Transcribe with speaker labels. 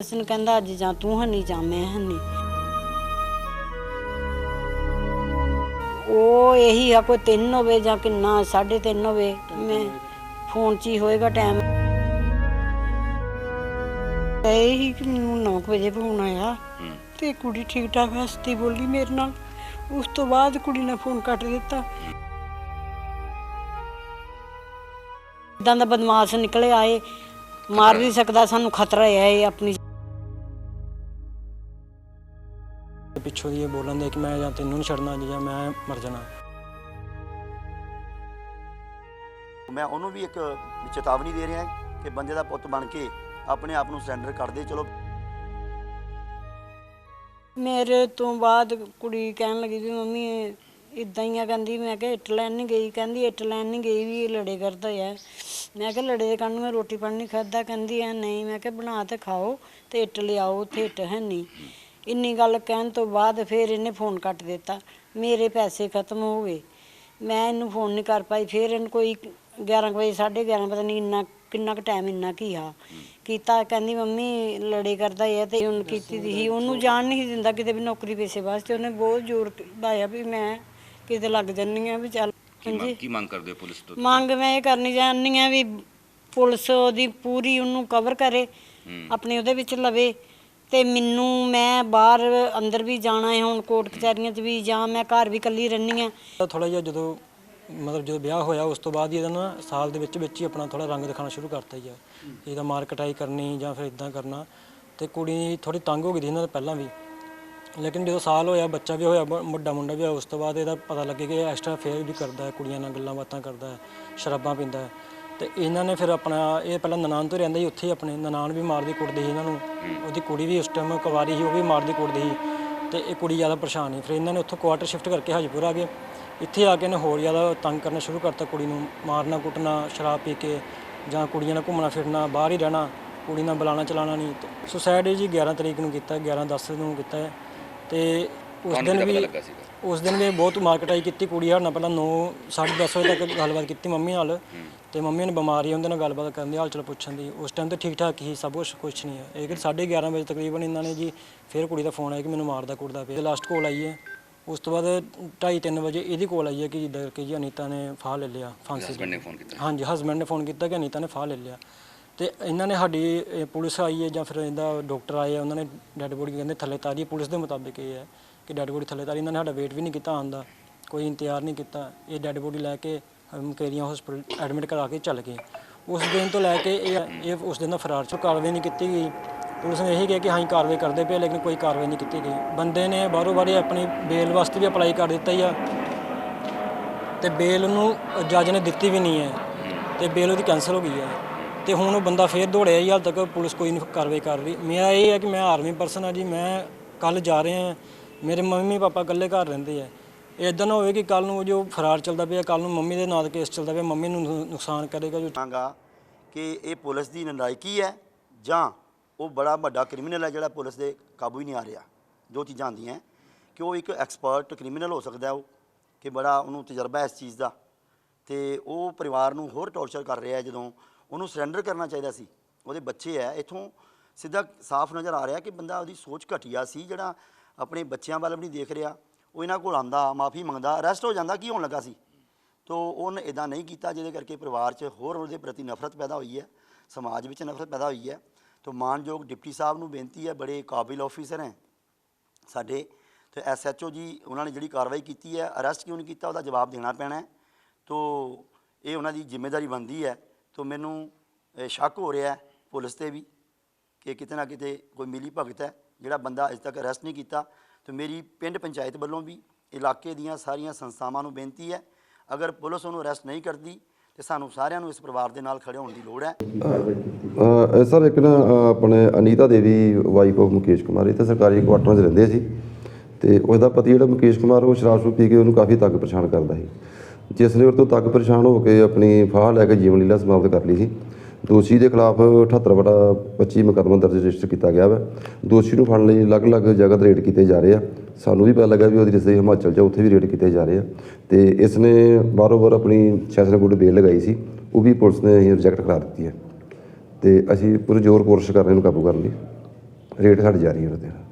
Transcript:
Speaker 1: ਉਸਨ ਕਹਿੰਦਾ ਅੱਜ ਜਾਂ ਤੂੰ ਹਨੀ ਜਾਂ ਮੈਂ ਹਨੀ। ਉਹ ਇਹੀ ਆ ਕੋਈ 3 ਹੋਵੇ ਜਾਂ ਕਿੰਨਾ 3:30 ਹੋਵੇ ਮੈਂ ਫੋਨ 'ਚ ਹੀ ਹੋਏਗਾ ਟਾਈਮ ਇਹੀ ਕਿ ਮੈਨੂੰ 9 ਵਜੇ ਫੋਨ ਆਇਆ ਤੇ ਕੁੜੀ ਠੀਕ ਠਾਕ ਹੱਸਦੀ ਬੋਲੀ ਮੇਰੇ ਨਾਲ। ਉਸ ਤੋਂ ਬਾਅਦ ਕੁੜੀ ਨੇ ਫੋਨ ਕੱਟ ਦਿੱਤਾ। ਇਦਾਂ ਦਾ ਬਦਮਾਸ਼ ਨਿਕਲੇ ਆਏ ਮਾਰ ਵੀ ਸਕਦਾ ਸਾਨੂੰ ਖਤਰਾ ਹੈ ਇਹ ਆਪਣੀ
Speaker 2: ਪਿੱਛੋਂ ਦੀ ਇਹ ਬੋਲਣ ਦੇ ਕਿ ਮੈਂ ਜਾਂ ਤੈਨੂੰ ਨਹੀਂ ਛੱਡਣਾ ਜਾਂ ਮੈਂ ਮਰ ਜਾਣਾ।
Speaker 3: ਮੈਂ ਉਹਨੂੰ ਵੀ ਇੱਕ ਚੇਤਾਵਨੀ ਦੇ ਰਿਹਾ ਕਿ ਬੰਦੇ ਦਾ ਪੁੱਤ ਬਣ ਕੇ ਆਪਣੇ ਆਪ ਨੂੰ ਸਰੈਂਡਰ ਕਰ ਦੇ ਚਲੋ।
Speaker 1: ਮੇਰੇ ਤੋਂ ਬਾਅਦ ਕੁੜੀ ਕਹਿਣ ਲੱਗੀ ਵੀ ਮੰਮੀ ਇਦਾਂ ਹੀ ਆ ਕਹਿੰਦੀ ਮੈਂ ਕਿਹਾ ਇੱਟ ਲੈਣ ਨਹੀਂ ਗਈ ਕਹਿੰਦੀ ਇੱਟ ਲੈਣ ਨਹੀਂ ਗਈ ਵੀ ਇਹ ਲੜੇ ਕਰਦਾ ਹੈ ਮੈਂ ਕਿਹਾ ਲੜੇ ਦੇ ਕੰਨ ਮੈਂ ਰੋਟੀ ਪਾਣੀ ਨਹੀਂ ਖਾਦਾ ਕਹਿੰਦੀ ਐ ਨਹੀਂ ਮੈਂ ਕਿਹਾ ਬਣਾ ਤੇ ਖਾਓ ਤੇ ਇੱਟ ਲਿਆਓ ਤੇ ਇੱਟ ਹੈ ਨਹੀਂ ਇੰਨੀ ਗੱਲ ਕਹਿਣ ਤੋਂ ਬਾਅਦ ਫਿਰ ਇਹਨੇ ਫੋਨ ਕੱਟ ਦਿੱਤਾ। ਮੇਰੇ ਪੈਸੇ ਖਤਮ ਹੋ ਗਏ। ਮੈਂ ਇਹਨੂੰ ਫੋਨ ਨਹੀਂ ਕਰ ਪਾਈ। ਫਿਰ ਇਹਨੂੰ ਕੋਈ 11 ਕੁ ਵਜੇ 11:30 ਪਤਾ ਨਹੀਂ ਇੰਨਾ ਕਿੰਨਾ ਕੁ ਟਾਈਮ ਇੰਨਾ ਕੀ ਆ। ਕੀਤਾ ਕਹਿੰਦੀ ਮੰਮੀ ਲੜੇ ਕਰਦਾ ਹੈ ਤੇ ਉਹਨ ਕੀਤੀ ਦੀ ਸੀ। ਉਹਨੂੰ ਜਾਣ ਨਹੀਂ ਦਿੰਦਾ ਕਿਤੇ ਵੀ ਨੌਕਰੀ ਪੇਸ਼ੇ ਵਾਸਤੇ। ਉਹਨੇ ਬਹੁਤ ਜ਼ੋਰ ਲਾਇਆ ਵੀ ਮੈਂ ਕਿਤੇ ਲੱਗ ਜੰਨੀ ਆ ਵੀ ਚੱਲ
Speaker 4: ਮੰਗ- ਕੀ ਮੰਗ ਕਰਦੇ ਹੋ ਪੁਲਿਸ ਤੋਂ
Speaker 1: ਮੰਗ ਮੈਂ ਇਹ ਕਰਨੀ ਚਾਹੁੰਦੀ ਆ ਵੀ ਪੁਲਿਸ ਉਹਦੀ ਪੂਰੀ ਉਹਨੂੰ ਕਵਰ ਕਰੇ। ਆਪਣੇ ਉਹਦੇ ਵਿੱਚ ਲਵੇ। ਤੇ ਮੈਨੂੰ, ਮੈਂ ਬਾਹਰ ਅੰਦਰ ਵੀ ਜਾਣਾ ਹੈ, ਹੁਣ ਕੋਰਟ ਕਚਹਿਰੀਆਂ 'ਚ ਵੀ, ਜਾਂ ਮੈਂ ਘਰ ਵੀ ਇਕੱਲੀ ਰਹਿੰਦੀ ਆ
Speaker 2: ਥੋੜਾ ਜਿਹਾ ਜਦੋਂ, ਮਤਲਬ ਜਦੋਂ ਵਿਆਹ ਹੋਇਆ, ਉਸ ਤੋਂ ਬਾਅਦ ਹੀ ਇਹਦਾ ਨਾ ਸਾਲ ਦੇ ਵਿੱਚ ਵਿੱਚ ਹੀ ਆਪਣਾ ਥੋੜਾ ਰੰਗ ਦਿਖਾਉਣਾ ਸ਼ੁਰੂ ਕਰਤਾ ਹੀ ਆ। ਇਹਦਾ ਮਾਰ ਕਟਾਈ ਕਰਨੀ ਜਾਂ ਫਿਰ ਇਦਾਂ ਕਰਨਾ। ਤੇ ਕੁੜੀ ਥੋੜੀ ਤੰਗ ਹੋ ਗਈ ਸੀ ਇਹਨਾਂ ਤੋਂ ਪਹਿਲਾਂ ਵੀ। ਲੇਕਿਨ ਜਦੋਂ ਸਾਲ ਹੋਇਆ, ਬੱਚਾ ਵੀ ਹੋਇਆ, ਬ- ਮੁੰਡਾ ਵੀ ਹੋਇਆ, ਉਸ ਤੋਂ ਬਾਅਦ ਇਹਦਾ ਪਤਾ ਲੱਗੇ ਕਿ ਇਹ ਐਕਸਟਰਾ ਫੇਅਰ ਵੀ ਕਰਦਾ ਹੈ, ਕੁੜੀਆਂ ਨਾਲ ਗੱਲਾਂ ਬਾਤਾਂ ਕਰਦਾ ਹੈ, ਸ਼ਰਾਬਾਂ ਪੀਂਦਾ ਹੈ। ਤੇ ਇਹਨਾਂ ਨੇ ਫਿਰ ਆਪਣਾ ਇਹ ਪਹਿਲਾਂ ਨਨਾਣ ਤੋਂ ਰਹਿੰਦਾ ਸੀ ਉੱਥੇ ਹੀ ਆਪਣੇ ਨਨਾਣ ਵੀ ਮਾਰਦੀ ਕੁੱਟਦੀ ਸੀ ਇਹਨਾਂ ਨੂੰ। ਉਹਦੀ ਕੁੜੀ ਵੀ ਉਸ ਟਾਈਮ ਕੁਵਾਰੀ ਸੀ ਉਹ ਵੀ ਮਾਰਦੀ ਕੁੱਟਦੀ ਸੀ। ਤੇ ਇਹ ਕੁੜੀ ਜ਼ਿਆਦਾ ਪਰੇਸ਼ਾਨ ਸੀ। ਫਿਰ ਇਹਨਾਂ ਨੇ ਉੱਥੋਂ ਕੁਆਟਰ ਸ਼ਿਫਟ ਕਰਕੇ ਹਾਜੀਪੁਰ ਆ ਗਏ। ਇੱਥੇ ਆ ਕੇ ਇਹਨੇ ਹੋਰ ਜ਼ਿਆਦਾ ਤੰਗ ਕਰਨਾ ਸ਼ੁਰੂ ਕਰਤਾ ਕੁੜੀ ਨੂੰ। ਮਾਰਨਾ ਕੁੱਟਣਾ ਸ਼ਰਾਬ ਪੀ ਕੇ ਜਾਂ ਕੁੜੀਆਂ ਨਾਲ ਘੁੰਮਣਾ ਫਿਰਨਾ ਬਾਹਰ ਹੀ ਰਹਿਣਾ ਕੁੜੀ ਨਾਲ ਬੁਲਾਣਾ ਚਲਾਣਾ ਨਹੀਂ। ਸੁਸਾਇਡ ਜੀ 11 ਤਰੀਕ ਨੂੰ ਕੀਤਾ 11 10 ਨੂੰ ਕੀਤਾ। ਤੇ ਉਸ ਦਿਨ ਵੀ ਉਸ ਦਿਨ ਵੀ ਬਹੁਤ ਮਾਰਕਟਾਈ ਕੀਤੀ ਕੁੜੀ ਹਰ ਨਾਲ ਪਹਿਲਾਂ 9 10:30 ਵਜੇ ਤੱਕ ਗੱਲਬਾਤ ਕੀਤੀ ਮੰਮੀ ਨਾਲ। ਤੇ ਮੰਮੀ ਨੇ ਬਿਮਾਰੀ ਉਹਦੇ ਨਾਲ ਗੱਲਬਾਤ ਕਰਨ ਦੀ ਹਾਲ ਚਾਲ ਪੁੱਛਣ ਦੀ। ਉਸ ਟਾਈਮ ਤੇ ਠੀਕ ਠਾਕ ਹੀ ਸਭ ਕੁਝ ਕੁਝ ਨਹੀਂ ਹੈ ਇਹ ਕਿ 11:30 ਵਜੇ ਤਕਰੀਬਨ ਇਹਨਾਂ ਨੇ ਜੀ ਫਿਰ ਕੁੜੀ ਦਾ ਫੋਨ ਆਇਆ ਕਿ ਮੈਨੂੰ ਮਾਰਦਾ ਕੁੱਟਦਾ ਪਿਆ। ਲਾਸਟ ਕੋਲ ਆਈ ਹੈ ਉਸ ਤੋਂ ਬਾਅਦ 2:30 3 ਵਜੇ ਇਹਦੀ ਕੋਲ ਆਈ ਹੈ ਕਿ ਜਿੱਦਾਂ ਕਿ ਜੀ ਅਨੀਤਾ ਨੇ ਫਾਹ ਲੈ ਲਿਆ ਫਾਂਸੀ
Speaker 4: ਹਸਬੰਡ ਨੇ ਫੋਨ ਕੀਤਾ।
Speaker 2: ਹਾਂਜੀ ਹਸਬੰਡ ਨੇ ਫੋਨ ਕੀਤਾ ਕਿ ਅਨੀਤਾ ਨੇ ਫਾਹ ਲੈ ਲਿਆ। ਤੇ ਇਹਨਾਂ ਨੇ ਸਾਡੀ ਪੁਲਿਸ ਆਈ ਹੈ ਜਾਂ ਫਿਰ ਇਹਦਾ ਡਾਕਟਰ ਆਏ ਆ, ਉਹਨਾਂ ਨੇ ਡੈੱਡ ਬੋਡੀ ਕਹਿੰਦੇ ਥੱਲੇ ਤਾਰੀ ਪੁਲਿਸ ਦੇ ਮੁਤਾਬਿਕ ਇਹ ਹੈ ਕਿ ਡੈੱਡ ਬੋਡੀ ਥੱਲੇ ਤਾਰੀ, ਇਹਨਾਂ ਨੇ ਸਾਡਾ ਵੇਟ ਵੀ ਨਹੀਂ ਕੀਤਾ ਆਉਣ ਦਾ, ਕੋਈ ਇੰਤਜ਼ਾਰ ਨਹੀਂ ਕੀਤਾ। ਇਹ ਡੈੱਡ ਬੋਡੀ ਲੈ ਕੇ ਮਕੇਰੀਆਂ ਹਸਪੀਟਲ ਐਡਮਿਟ ਕਰਾ ਕੇ ਚੱਲ ਗਏ। ਉਸ ਦਿਨ ਤੋਂ ਲੈ ਕੇ ਇਹ ਇਹ ਉਸ ਦਿਨ ਦਾ ਫਰਾਰ ਚ ਕਾਰਵਾਈ ਨਹੀਂ ਕੀਤੀ ਗਈ। ਪੁਲਿਸ ਨੇ ਇਹੀ ਕਿਹਾ ਕਿ ਹਾਂ ਅਸੀਂ ਕਾਰਵਾਈ ਕਰਦੇ ਪਏ ਲੇਕਿਨ ਕੋਈ ਕਾਰਵਾਈ ਨਹੀਂ ਕੀਤੀ ਗਈ। ਬੰਦੇ ਨੇ ਬਾਹਰੋਂ ਬਾਹਰੇ ਆਪਣੀ ਬੇਲ ਵਾਸਤੇ ਵੀ ਅਪਲਾਈ ਕਰ ਦਿੱਤਾ ਹੀ ਆ। ਤੇ ਬੇਲ ਨੂੰ ਜੱਜ ਨੇ ਦਿੱਤੀ ਵੀ ਨਹੀਂ ਹੈ, ਤੇ ਬੇਲ ਉਹਦੀ ਕੈਨਸਲ ਹੋ ਗਈ ਹੈ। ਤੇ ਹੁਣ ਉਹ ਬੰਦਾ ਫੇਰ ਦੌੜਿਆ ਹੀ, ਹਾਲ ਤੱਕ ਪੁਲਿਸ ਕੋਈ ਨਹੀਂ ਕਾਰਵਾਈ ਕਰ ਰਹੀ। ਮੇਰਾ ਇਹ ਹੈ ਕਿ ਮੈਂ ਆਰਮੀ ਪਰਸਨ ਆ ਜੀ, ਮੈਂ ਕੱਲ ਜਾ ਰਿਹਾ ਹਾਂ। ਮੇਰੇ ਮੰਮੀ ਪਾਪਾ ਇਕੱਲੇ ਘਰ ਰਹਿੰਦੇ ਆ। ਇਹ ਇਦਾਂ ਨਾ ਹੋਵੇ ਕਿ ਕੱਲ ਨੂੰ ਜੋ ਫਰਾਰ ਚੱਲਦਾ ਪਿਆ ਕੱਲ ਨੂੰ ਮੰਮੀ ਦੇ ਨਾਂ ਦਾ ਕੇਸ ਚੱਲਦਾ ਪਿਆ, ਮੰਮੀ ਨੂੰ ਨੁਕਸਾਨ ਕਰੇਗਾ ਜੋ
Speaker 3: ਚਾਹਾਂਗਾ ਕਿ ਇਹ ਪੁਲਿਸ ਦੀ ਨਲਾਇਕੀ ਹੈ ਜਾਂ ਉਹ ਬੜਾ ਵੱਡਾ ਕ੍ਰਿਮੀਨਲ ਹੈ ਜਿਹੜਾ ਪੁਲਿਸ ਦੇ ਕਾਬੂ ਹੀ ਨਹੀਂ ਆ ਰਿਹਾ। ਜੋ ਚੀਜ਼ਾਂ ਆਉਂਦੀਆਂ ਕਿ ਉਹ ਇੱਕ ਐਕਸਪਰਟ ਕ੍ਰਿਮੀਨਲ ਹੋ ਸਕਦਾ ਉਹ, ਕਿ ਬੜਾ ਉਹਨੂੰ ਤਜਰਬਾ ਇਸ ਚੀਜ਼ ਦਾ। ਤੇ ਉਹ ਪਰਿਵਾਰ ਨੂੰ ਹੋਰ ਟੌਰਚਰ ਕਰ ਰਿਹਾ ਜਦੋਂ ਉਹਨੂੰ ਸਰੈਂਡਰ ਕਰਨਾ ਚਾਹੀਦਾ ਸੀ। ਉਹਦੇ ਬੱਚੇ ਹੈ, ਇਥੋਂ ਸਿੱਧਾ ਸਾਫ਼ ਨਜ਼ਰ ਆ ਰਿਹਾ ਕਿ ਬੰਦਾ ਉਹਦੀ ਸੋਚ ਘਟੀਆ ਸੀ, ਜਿਹੜਾ ਆਪਣੇ ਬੱਚਿਆਂ ਵੱਲ ਵੀ ਨਹੀਂ ਦੇਖ ਰਿਹਾ, ਉਹ ਇਹਨਾਂ ਕੋਲ ਆਂਦਾ ਮਾਫੀ ਮੰਗਦਾ ਅਰੈਸਟ ਹੋ ਜਾਂਦਾ, ਕੀ ਹੋਣ ਲੱਗਾ ਸੀ? ਤੋ ਉਹਨੇ ਇਦਾਂ ਨਹੀਂ ਕੀਤਾ, ਜਿਹਦੇ ਕਰਕੇ ਪਰਿਵਾਰ 'ਚ ਹੋਰ ਉਹਦੇ ਪ੍ਰਤੀ ਨਫ਼ਰਤ ਪੈਦਾ ਹੋਈ ਹੈ, ਸਮਾਜ ਵਿੱਚ ਨਫ਼ਰਤ ਪੈਦਾ ਹੋਈ ਹੈ। ਤੋ ਮਾਨਯੋਗ ਡਿਪਟੀ ਸਾਹਿਬ ਨੂੰ ਬੇਨਤੀ ਹੈ, ਬੜੇ ਕਾਬਿਲ ਆਫੀਸਰ ਹੈ ਸਾਡੇ। ਤੇ ਐਸਐਚਓ ਜੀ, ਉਹਨਾਂ ਨੇ ਜਿਹੜੀ ਕਾਰਵਾਈ ਕੀਤੀ ਹੈ ਅਰੈਸਟ ਕਿਉਂ ਨਹੀਂ ਕੀਤਾ, ਉਹਦਾ ਜਵਾਬ ਦੇਣਾ ਪੈਣਾ ਤੋ ਇਹ ਉਹਨਾਂ ਦੀ ਜ਼ਿੰਮੇਵਾਰੀ ਬਣਦੀ ਹੈ। ਤੋ ਮੈਨੂੰ ਸ਼ੱਕ ਹੋ ਰਿਹਾ ਪੁਲਿਸ ਤੇ ਵੀ ਕਿ ਕਿਤੇ ਨਾ ਕਿਤੇ ਕੋਈ ਮਿਲੀ ਭਗਤ ਹੈ। ਜਿਹੜਾ ਬੰਦਾ ਅਜੇ ਤੱਕ ਅਰੈਸਟ ਨਹੀਂ ਕੀਤਾ ਤੇ ਮੇਰੀ ਪਿੰਡ ਪੰਚਾਇਤ ਵੱਲੋਂ ਵੀ ਇਲਾਕੇ ਦੀਆਂ ਸਾਰੀਆਂ ਸੰਸਥਾਵਾਂ ਨੂੰ ਬੇਨਤੀ ਹੈ, ਅਗਰ ਪੁਲਿਸ ਉਹਨੂੰ ਅਰੈਸਟ ਨਹੀਂ ਕਰਦੀ ਤੇ ਸਾਨੂੰ ਸਾਰਿਆਂ ਨੂੰ ਇਸ ਪਰਿਵਾਰ ਦੇ ਨਾਲ ਖੜੇ ਹੋਣ ਦੀ ਲੋੜ ਹੈ।
Speaker 5: ਸਰ, ਇੱਕ ਨਾ ਆਪਣੇ ਅਨੀਤਾ ਦੇਵੀ ਵਾਈਫ ਆਫ ਮੁਕੇਸ਼ ਕੁਮਾਰ ਤਾਂ ਸਰਕਾਰੀ ਕੁਆਟਰਾਂ 'ਚ ਰਹਿੰਦੇ ਸੀ ਤੇ ਉਹਦਾ ਪਤੀ ਜਿਹੜਾ ਮੁਕੇਸ਼ ਕੁਮਾਰ, ਉਹ ਸ਼ਰਾਬ ਸ਼ਰੂਬ ਪੀ ਕੇ ਉਹਨੂੰ ਕਾਫੀ ਤੰਗ ਪਰੇਸ਼ਾਨ ਕਰਦਾ ਸੀ। ਜਿਸ ਨੇ ਉਹ ਤੋਂ ਤੰਗ ਪਰੇਸ਼ਾਨ ਹੋ ਕੇ ਆਪਣੀ ਫਾਹ ਲੈ ਕੇ ਜੀਵਨ ਲੀਲਾ ਸਮਾਪਤ ਕਰ ਲਈ ਸੀ। ਦੋਸ਼ੀ ਦੇ ਖਿਲਾਫ 78 ਵਟਾ 25 ਮੁਕੱਦਮਾ ਦਰਜ ਰਜਿਸਟਰ ਕੀਤਾ ਗਿਆ ਵਾ। ਦੋਸ਼ੀ ਨੂੰ ਫੜਨ ਲਈ ਅਲੱਗ-ਅਲੱਗ ਜਗ੍ਹਾ ਤੇ ਰੇਡ ਕੀਤੇ ਜਾ ਰਹੇ ਆ। ਸਾਨੂੰ ਵੀ ਪਤਾ ਲੱਗਾ ਵੀ ਉਹਦੀ ਰਿਸ਼ਤੇ ਹਿਮਾਚਲ 'ਚ ਉੱਥੇ ਵੀ ਰੇਡ ਕੀਤੇ ਜਾ ਰਹੇ ਆ। ਤੇ ਇਸ ਨੇ ਬਾਰੋ-ਬਾਰ ਆਪਣੀ ਸੈਸ਼ਨ ਸੈਸ਼ਨਗੁੱਡ ਬੇਲ ਲਗਾਈ ਸੀ। ਉਹ ਵੀ ਪੁਲਿਸ ਨੇ ਰਿਜੈਕਟ ਕਰਾ ਦਿੱਤੀ ਹੈ। ਤੇ ਅਸੀਂ ਪੂਰੇ ਜ਼ੋਰ ਕੋਸ਼ਿਸ਼ ਕਰ ਰਹੇ ਹਾਂ ਕਾਬੂ ਕਰਨ ਦੀ। ਰੇਟ ਜਾ ਰਹੀ ਹੈ ਉਹਦੇ ਨਾਲ